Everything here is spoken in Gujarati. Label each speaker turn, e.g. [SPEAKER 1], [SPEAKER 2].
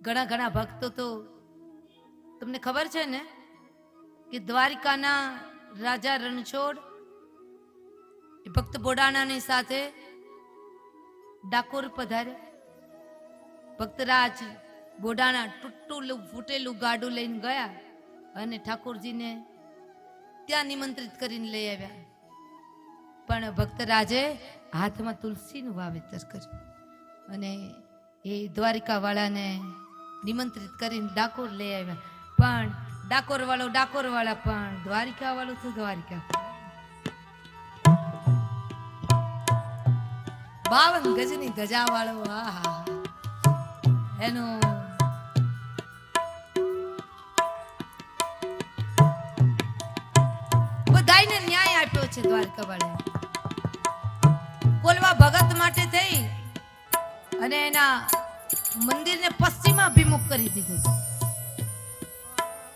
[SPEAKER 1] ઘણા ઘણા ભક્તો તો તમને ખબર છે ને કે દ્વારિકાના રાજા રણછોડ, એ ભક્ત બોડાણાની સાથે ડાકોર પધારે. ભક્તરાજ બોડાણા તૂટેલું ફૂટેલું ગાડું લઈને ગયા અને ઠાકોરજીને ત્યાં નિમંત્રિત કરીને લઈ આવ્યા. પણ ભક્તરાજે હાથમાં તુલસીનું વાવેતર કર્યું અને એ દ્વારિકાવાળાને નિમંત્રિત કરીને ડાકોર લઈ આવ્યા. પણ ડાકોર વાળો ડાકોર વાળા પણ દ્વારિકા વાળો તો દ્વારિકા. બાવન ગજની ગજા વાળો આહા. એનો બધાયને ન્યાય આપ્યો છે દ્વારકા વાળે કોલવા ભગત માટે થઈ અને એના મંદિરને પશ્ચિમાભિમુખ કરી દીધું